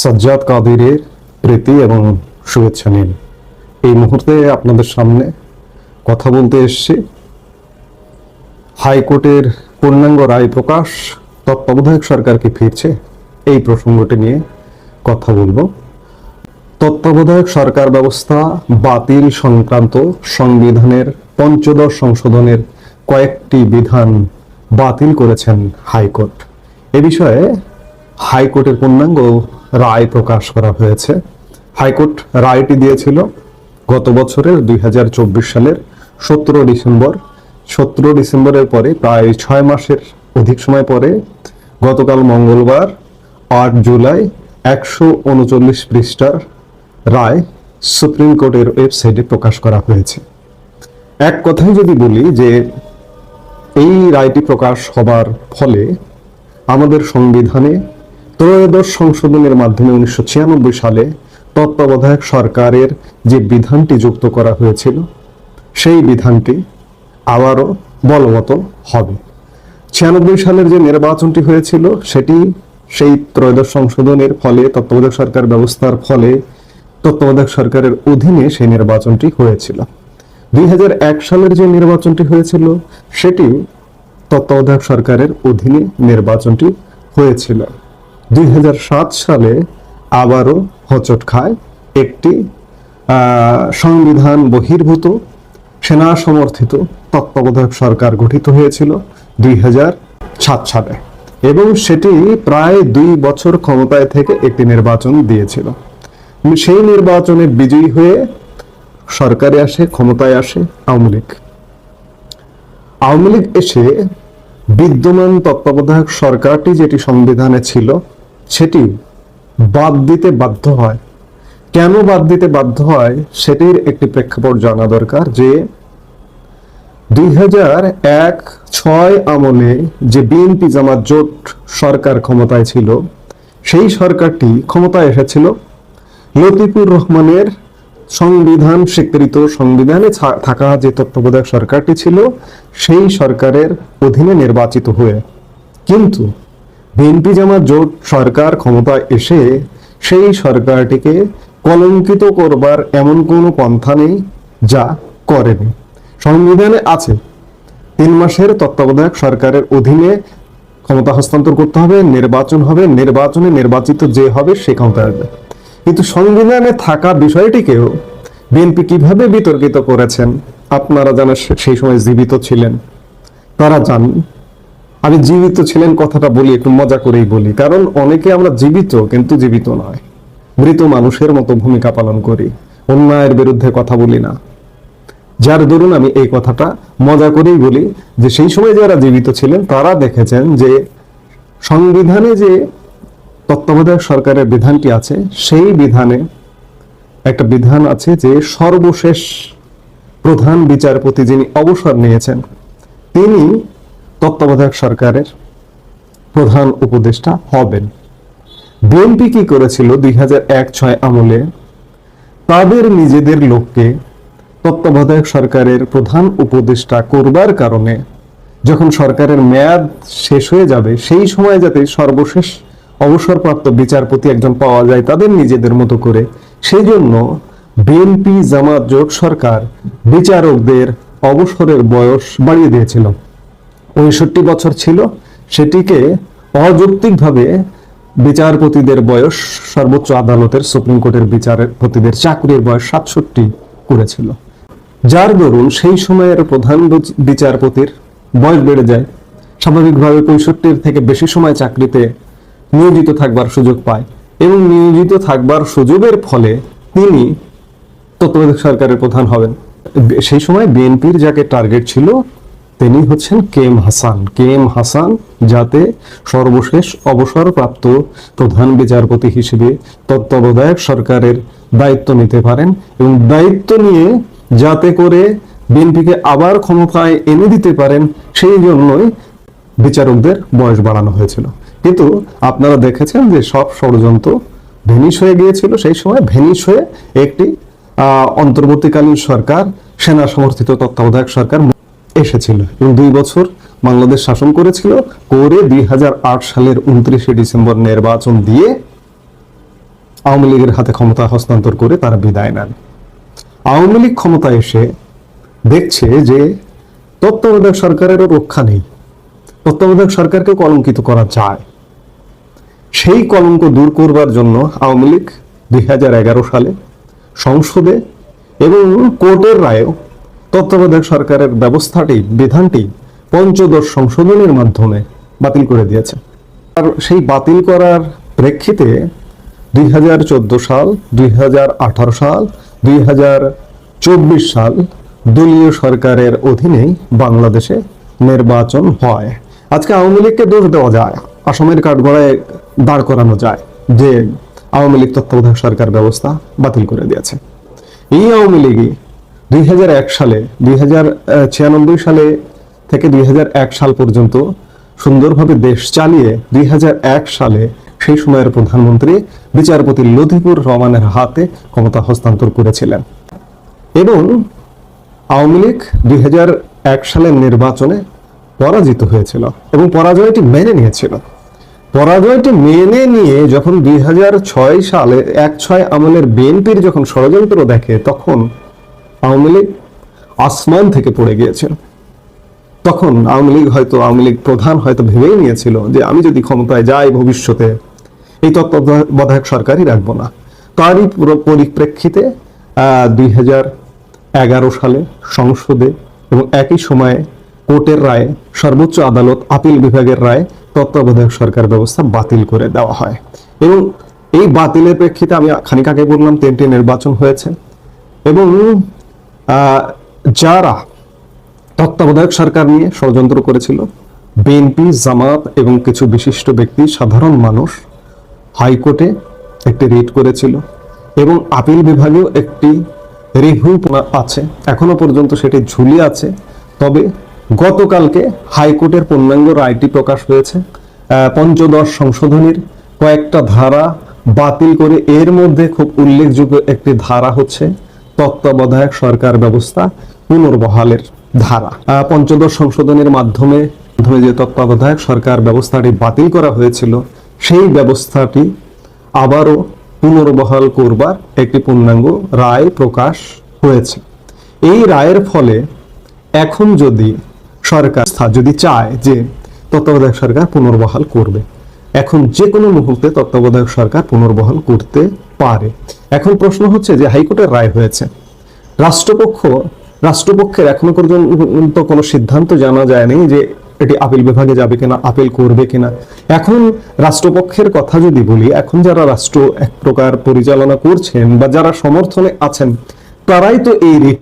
সাজ্জাদ কাদিরের প্রীতি এবং শুভেচ্ছা নিন। এই মুহূর্তে আপনাদের সামনে কথা বলতে এসেছি। হাইকোর্টের পূর্ণাঙ্গ রায় প্রকাশ, তত্ত্বাবধায়ক সরকার কি ফিরছে? এই প্রসঙ্গটি নিয়ে কথা বলব। তত্ত্বাবধায়ক সরকার ব্যবস্থা বাতিল সংক্রান্ত সংবিধানের পঞ্চদশ সংশোধনের কয়েকটি বিধান বাতিল করেছেন হাইকোর্ট। এ বিষয়ে হাইকোর্টের পূর্ণাঙ্গ রায় প্রকাশ করা হয়েছে। হাইকোর্ট রায়টি দিয়েছিল গত বছরের দুই হাজার চব্বিশ সালের সতেরো ডিসেম্বর। সতেরো ডিসেম্বরের পরে প্রায় ছয় মাসের অধিক সময় পরে গতকাল মঙ্গলবার আট জুলাই একশো উনচল্লিশ পৃষ্ঠার রায় সুপ্রিম কোর্টের ওয়েবসাইটে প্রকাশ করা হয়েছে। এক কথায় যদি বলি যে এই রায়টি প্রকাশ হবার ফলে আমাদের সংবিধানে ত্রয়োদশ সংশোধনের মাধ্যমে উনিশশো ছিয়ানব্বই সালে তত্ত্বাবধায়ক সরকারের যে বিধানটি যুক্ত করা হয়েছিল, সেই বিধানটি আবারও বলবৎ হবে। ছিয়ানব্বই সালের যে নির্বাচনটি হয়েছিল, সেটি সেই ত্রয়োদশ সংশোধনের ফলে তত্ত্বাবধায়ক সরকার ব্যবস্থার ফলে তত্ত্বাবধায়ক সরকারের অধীনে সেই নির্বাচনটি হয়েছিল। দুই হাজার এক সালের যে নির্বাচনটি হয়েছিল সেটি তত্ত্বাবধায়ক সরকারের অধীনে নির্বাচনটি হয়েছিল। দুই হাজার সাত সালে আবারও হোঁচট খায় একটি সংবিধান বহির্ভূত, সেনা সমর্থিত তত্ত্বাবধায়ক সরকার গঠিত হয়েছিল দুই সালে। এবং সেটি প্রায় দুই বছর ক্ষমতায় থেকে একটি নির্বাচন দিয়েছিল। সেই নির্বাচনে বিজয়ী হয়ে সরকারে আসে, ক্ষমতায় আসে আওয়ামী লীগ। আওয়ামী লীগ এসে বিদ্যমান তত্ত্বাবধায়ক সরকারটি যেটি সংবিধানে ছিল সেটি বাদ দিতে বাধ্য হয়। কেন বাদ দিতে বাধ্য হয় সেটির একটি প্রেক্ষাপট জানা দরকার যে দুই হাজার এক ছয় আমলে যে বিএনপি জামাত জোট সরকার ক্ষমতায় ছিল, সেই সরকারটি ক্ষমতায় এসেছিল। লতিফুর রহমানের সংবিধান, স্বীকৃত সংবিধানে থাকা যে তত্ত্বাবধায়ক সরকারটি ছিল, সেই সরকারের অধীনে নির্বাচিত হয়ে। কিন্তু বিএনপি জামাত জোট সরকার ক্ষমতায় এসে সেই সরকারটিকে কলঙ্কিত করবার এমন কোনো পন্থা নেই যা করেনি। সংবিধানে আছে, তিন মাসের তত্ত্বাবধায়ক সরকারের অধীনে ক্ষমতা হস্তান্তর করতে হবে, নির্বাচন হবে, নির্বাচনে নির্বাচিত যে হবে সে ক্ষমতা আসবে। কিন্তু সংবিধানে থাকা বিষয়টিকেও বিএনপি কীভাবে বিতর্কিত করেছেন আপনারা সে- সেই সময় জীবিত ছিলেন, তারা জানেন আমি জীবিত ছিলেন কথাটা বলি, একটু মজা করেই বলি। কারণ অনেকে আমরা জীবিত, কিন্তু জীবিত নয়। মৃত মানুষের মতো ভূমিকা পালন করি। অন্যায়ের বিরুদ্ধে কথা বলি না। যার দরুন আমি এই কথাটা মজা করেই বলি যে, সেই সময় যারা জীবিত ছিলেন, তারা দেখেছেন যে, সংবিধানে যে তত্ত্বাবধায়ক সরকারের বিধানটি আছে, সেই বিধানে একটা বিধান আছে যে, সর্বশেষ প্রধান বিচারপতি যিনি অবসর নিয়েছেন, তিনি তত্ত্বাবধায়ক সরকারের প্রধান উপদেষ্টা হবেন। বিএনপি কি করেছিল? দুই ছয় আমলে তাদের নিজেদের লোককে তত্ত্বাবধায়ক সরকারের প্রধান উপদেষ্টা করবার কারণে যখন সরকারের মেয়াদ শেষ হয়ে যাবে, সেই সময় যাতে সর্বশেষ অবসরপ্রাপ্ত বিচারপতি একজন পাওয়া যায় তাদের নিজেদের মতো করে সেই জন্য বিএনপি জামাত জোট সরকার বিচারকদের অবসরের বয়স বাড়িয়ে দিয়েছিল। পঁয়ষট্টি বছর ছিল, সেটিকে অযৌক্তিকভাবে বিচারপতিদের বয়স সর্বোচ্চ আদালতের সুপ্রিম কোর্টের বিচারপতিদের চাকরির বয়স সাতষট্টি করেছিল। যার দরুন সেই সময়ের প্রধান বিচারপতির বয়স বেড়ে যায়। স্বাভাবিকভাবে পঁয়ষট্টির থেকে বেশি সময় চাকরিতে নিয়োজিত থাকবার সুযোগ পায় এবং নিয়োজিত থাকবার সুযোগের ফলে তিনি তত্ত্বাবধায়ক সরকারের প্রধান হবেন। সেই সময় বিএনপির যাকে টার্গেট ছিল তিনি হচ্ছেন K M Hasan. K M Hasan যাতে সর্বশেষ অবসরপ্রাপ্ত প্রধান বিচারপতি হিসেবে তত্ত্বাবধায়ক সরকারের দায়িত্ব নিতে পারেন এবং দায়িত্ব নিয়ে যাতে করে বিএনপিকে আবার ক্ষমতায় এনে দিতে পারেন, সেই জন্যই বিচারকদের বয়স বাড়ানো হয়েছিল। কিন্তু আপনারা দেখেছেন যে সব ষড়যন্ত্র ভেনিস হয়ে গিয়েছিল। সেই সময় ভেনিশ হয়ে একটি অন্তর্বর্তীকালীন সরকার, সেনা সমর্থিত তত্ত্বাবধায়ক সরকার এসেছিল এবং দুই বছর বাংলাদেশ শাসন করেছিল করে দুই সালের উনত্রিশে ডিসেম্বর নির্বাচন দিয়ে আওয়ামী লীগের হাতে ক্ষমতা হস্তান্তর করে তারা বিদায় নেন। আওয়ামী লীগ ক্ষমতা এসে দেখছে যে তত্ত্বাবধায়ক সরকারেরও রক্ষা নেই। তত্ত্বাবধায়ক সরকারকে কলঙ্কিত করা যায়। সেই কলঙ্ক দূর করবার জন্য আওয়ামী লীগ দুই হাজার এগারো সালে সংসদে এবং কোর্টের রায়েও তত্ত্বাবধায়ক সরকারের ব্যবস্থাটি, বিধানটি পঞ্চদশ সংশোধনের মাধ্যমে বাতিল করে দিয়েছে। আর সেই বাতিল করার প্রেক্ষিতে দুই হাজার চোদ্দ সাল, দুই হাজার আঠারো সাল, দুই হাজার চব্বিশ সাল দলীয় সরকারের অধীনেই বাংলাদেশে নির্বাচন হয়। আজকে আওয়ামী লীগকে দোষ দেওয়া যায়, আসামের কাঠগড়ায় দাঁড় করানো যায় যে আওয়ামী লীগ তত্ত্বাবধায়ক সরকার ব্যবস্থা বাতিল করে দিয়েছে। এই আওয়ামী লীগই দুই হাজার এক সালে, দুই সালে থেকে দুই হাজার এক সাল পর্যন্ত সুন্দরভাবে দেশ চালিয়ে দুই হাজার এক সালে সেই সময়ের প্রধানমন্ত্রী বিচারপতি লতিফুর রহমানের হাতে ক্ষমতা হস্তান্তর করেছিলেন। এবং আওয়ামী লীগ দুই হাজার এক সালের নির্বাচনে পরাজিত হয়েছিল এবং পরাজয়টি মেনে নিয়েছিল। পরাজয়টি মেনে নিয়ে যখন দুই হাজার ছয় সালে এক ছয় আমলের বিএনপির যখন ষড়যন্ত্র দেখে, তখন আওয়ামী লীগ আসমান থেকে পড়ে গিয়েছে তখন আওয়ামী লীগ হয়তো, আওয়ামী লীগ প্রধান হয়তো ভেবেই নিয়েছিল যে আমি যদি ক্ষমতায় যাই ভবিষ্যতে, এই তত্ত্বাবধায়ক সরকারই রাখব না। তারই পুরো পরিপ্রেক্ষিতে দুই এগারো সালে সংসদে এবং একই সময়ে কোর্টের রায়ে সর্বোচ্চ আদালত, আপিল বিভাগের রায়ে তত্ত্বাবধায়ক সরকার ব্যবস্থা বাতিল করে দেওয়া হয়। এবং এই বাতিলের প্রেক্ষিতে আমি খানিক আগে বললাম, তিনটি নির্বাচন হয়েছে। এবং যারা তত্ত্বাবধায়ক সরকার নিয়ে ষড়যন্ত্র করেছিল বিএনপি জামাত এবং কিছু বিশিষ্ট ব্যক্তি, সাধারণ মানুষ, হাইকোর্টে একটি রিট করেছিল এবং আপিল বিভাগেও একটি রিভিউ আছে। এখনও পর্যন্ত সেটি ঝুলি আছে। তবে গতকালকে হাইকোর্টের পূর্ণাঙ্গ রায়টি প্রকাশ হয়েছে। পঞ্চদশ সংশোধনীর কয়েকটা ধারা বাতিল করে এর মধ্যে খুব উল্লেখযোগ্য একটি ধারা হচ্ছে তত্ত্বাবধায়ক সরকার ব্যবস্থা পুনর্বহালের ধারা। পঞ্চদশ সংশোধনের মাধ্যমে মাধ্যমে যে তত্ত্বাবধায়ক সরকার ব্যবস্থাটি বাতিল করা হয়েছিল, সেই ব্যবস্থাটি আবারও পুনর্বহাল করবার একটি পূর্ণাঙ্গ রায় প্রকাশ হয়েছে। এই রায়ের ফলে এখন যদি সরকার যদি চায় যে তত্ত্বাবধায়ক সরকার পুনর্বহাল করবে এখন যে কোনো মুহূর্তে তত্ত্বাবধায়ক সরকার পুনর্বহাল করতে পারে। এখন প্রশ্ন হচ্ছে যে হাইকোর্টের রায় হয়েছে। রাষ্ট্রপক্ষ, রাষ্ট্রপক্ষের এখনও পর্যন্ত কোনো সিদ্ধান্ত জানা যায়নি যে এটি আপিল বিভাগে যাবে কিনা, আপিল করবে কিনা। এখন রাষ্ট্রপক্ষের কথা যদি বলি, এখন যারা রাষ্ট্র এক প্রকার পরিচালনা করছেন বা যারা সমর্থনে আছেন, তারাই তো এই